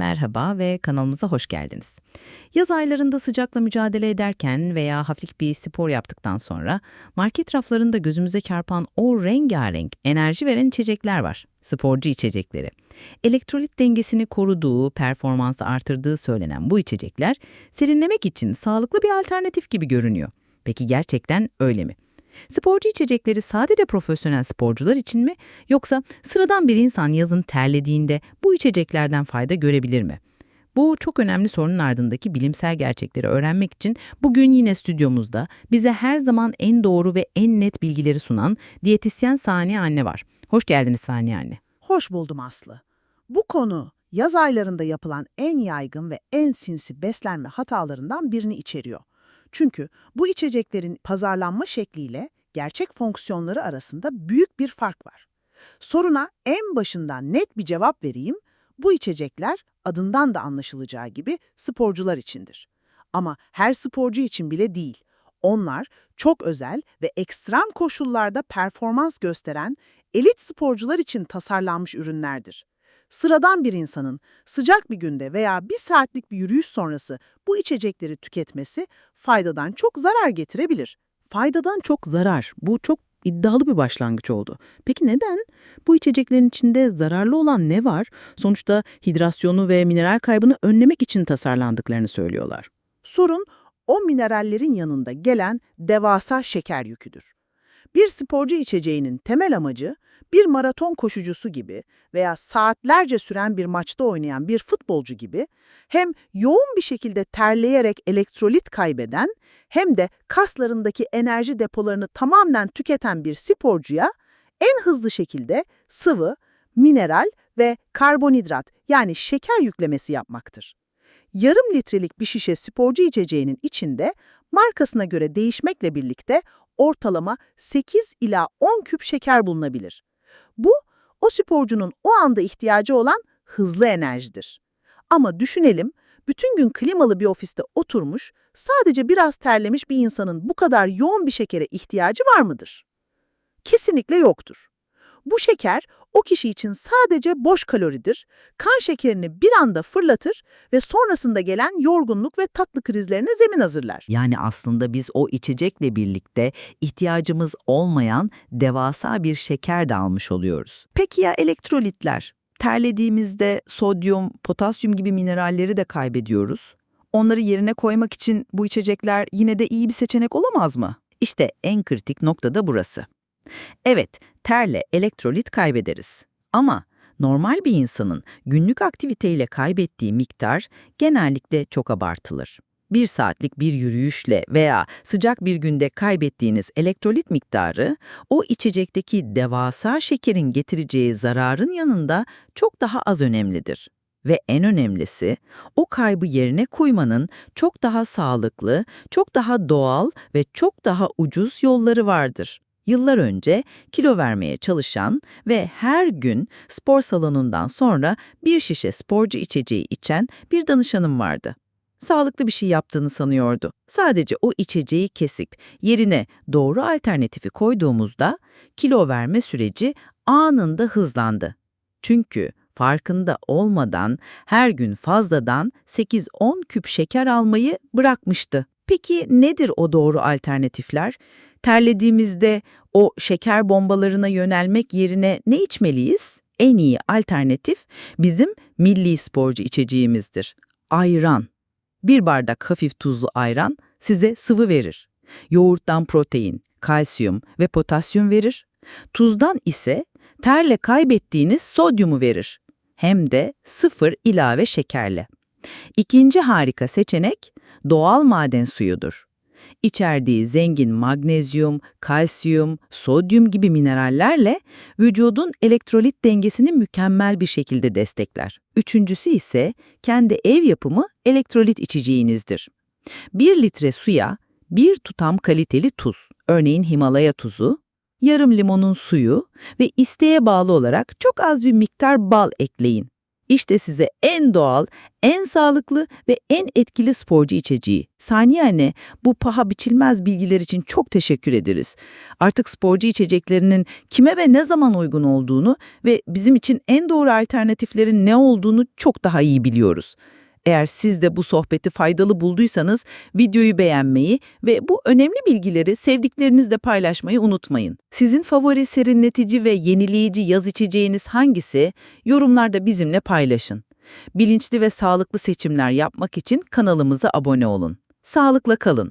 Merhaba ve kanalımıza hoş geldiniz. Yaz aylarında sıcakla mücadele ederken veya hafif bir spor yaptıktan sonra market raflarında gözümüze çarpan o rengarenk enerji veren içecekler var. Sporcu içecekleri. Elektrolit dengesini koruduğu, performansı artırdığı söylenen bu içecekler serinlemek için sağlıklı bir alternatif gibi görünüyor. Peki gerçekten öyle mi? Sporcu içecekleri sadece profesyonel sporcular için mi yoksa sıradan bir insan yazın terlediğinde bu içeceklerden fayda görebilir mi? Bu çok önemli sorunun ardındaki bilimsel gerçekleri öğrenmek için bugün yine stüdyomuzda bize her zaman en doğru ve en net bilgileri sunan diyetisyen Saniye Anne var. Hoş geldiniz Saniye Anne. Hoş buldum Aslı. Bu konu yaz aylarında yapılan en yaygın ve en sinsi beslenme hatalarından birini içeriyor. Çünkü bu içeceklerin pazarlanma şekliyle gerçek fonksiyonları arasında büyük bir fark var. Soruna en başından net bir cevap vereyim. Bu içecekler adından da anlaşılacağı gibi sporcular içindir. Ama her sporcu için bile değil. Onlar çok özel ve ekstrem koşullarda performans gösteren elit sporcular için tasarlanmış ürünlerdir. Sıradan bir insanın sıcak bir günde veya bir saatlik bir yürüyüş sonrası bu içecekleri tüketmesi faydadan çok zarar getirebilir. Faydadan çok zarar. Bu çok iddialı bir başlangıç oldu. Peki neden? Bu içeceklerin içinde zararlı olan ne var? Sonuçta hidrasyonu ve mineral kaybını önlemek için tasarlandıklarını söylüyorlar. Sorun o minerallerin yanında gelen devasa şeker yüküdür. Bir sporcu içeceğinin temel amacı bir maraton koşucusu gibi veya saatlerce süren bir maçta oynayan bir futbolcu gibi hem yoğun bir şekilde terleyerek elektrolit kaybeden hem de kaslarındaki enerji depolarını tamamen tüketen bir sporcuya en hızlı şekilde sıvı, mineral ve karbonhidrat yani şeker yüklemesi yapmaktır. Yarım litrelik bir şişe sporcu içeceğinin içinde markasına göre değişmekle birlikte ortalama 8 ila 10 küp şeker bulunabilir. Bu, o sporcunun o anda ihtiyacı olan hızlı enerjidir. Ama düşünelim, bütün gün klimalı bir ofiste oturmuş, sadece biraz terlemiş bir insanın bu kadar yoğun bir şekere ihtiyacı var mıdır? Kesinlikle yoktur. Bu şeker o kişi için sadece boş kaloridir, kan şekerini bir anda fırlatır ve sonrasında gelen yorgunluk ve tatlı krizlerine zemin hazırlar. Yani aslında biz o içecekle birlikte ihtiyacımız olmayan devasa bir şeker de almış oluyoruz. Peki ya elektrolitler? Terlediğimizde sodyum, potasyum gibi mineralleri de kaybediyoruz. Onları yerine koymak için bu içecekler yine de iyi bir seçenek olamaz mı? İşte en kritik nokta da burası. Evet, terle elektrolit kaybederiz. Ama normal bir insanın günlük aktiviteyle kaybettiği miktar genellikle çok abartılır. Bir saatlik bir yürüyüşle veya sıcak bir günde kaybettiğiniz elektrolit miktarı, o içecekteki devasa şekerin getireceği zararın yanında çok daha az önemlidir. Ve en önemlisi, o kaybı yerine koymanın çok daha sağlıklı, çok daha doğal ve çok daha ucuz yolları vardır yıllar önce kilo vermeye çalışan ve her gün spor salonundan sonra bir şişe sporcu içeceği içen bir danışanım vardı. Sağlıklı bir şey yaptığını sanıyordu. Sadece o içeceği kesip yerine doğru alternatifi koyduğumuzda kilo verme süreci anında hızlandı. Çünkü farkında olmadan her gün fazladan 8-10 küp şeker almayı bırakmıştı. Peki nedir o doğru alternatifler? Terlediğimizde o şeker bombalarına yönelmek yerine ne içmeliyiz? En iyi alternatif bizim milli sporcu içeceğimizdir. Ayran. Bir bardak hafif tuzlu ayran size sıvı verir. Yoğurttan protein, kalsiyum ve potasyum verir. Tuzdan ise terle kaybettiğiniz sodyumu verir. Hem de sıfır ilave şekerle. İkinci harika seçenek doğal maden suyudur. İçerdiği zengin magnezyum, kalsiyum, sodyum gibi minerallerle vücudun elektrolit dengesini mükemmel bir şekilde destekler. Üçüncüsü ise kendi ev yapımı elektrolit içeceğinizdir. Bir litre suya bir tutam kaliteli tuz, örneğin Himalaya tuzu, yarım limonun suyu ve isteğe bağlı olarak çok az bir miktar bal ekleyin. İşte size en doğal, en sağlıklı ve en etkili sporcu içeceği. Saniye anne, bu paha biçilmez bilgiler için çok teşekkür ederiz. Artık sporcu içeceklerinin kime ve ne zaman uygun olduğunu ve bizim için en doğru alternatiflerin ne olduğunu çok daha iyi biliyoruz. Eğer siz de bu sohbeti faydalı bulduysanız videoyu beğenmeyi ve bu önemli bilgileri sevdiklerinizle paylaşmayı unutmayın. Sizin favori serinletici ve yenileyici yaz içeceğiniz hangisi? Yorumlarda bizimle paylaşın. Bilinçli ve sağlıklı seçimler yapmak için kanalımıza abone olun. Sağlıkla kalın.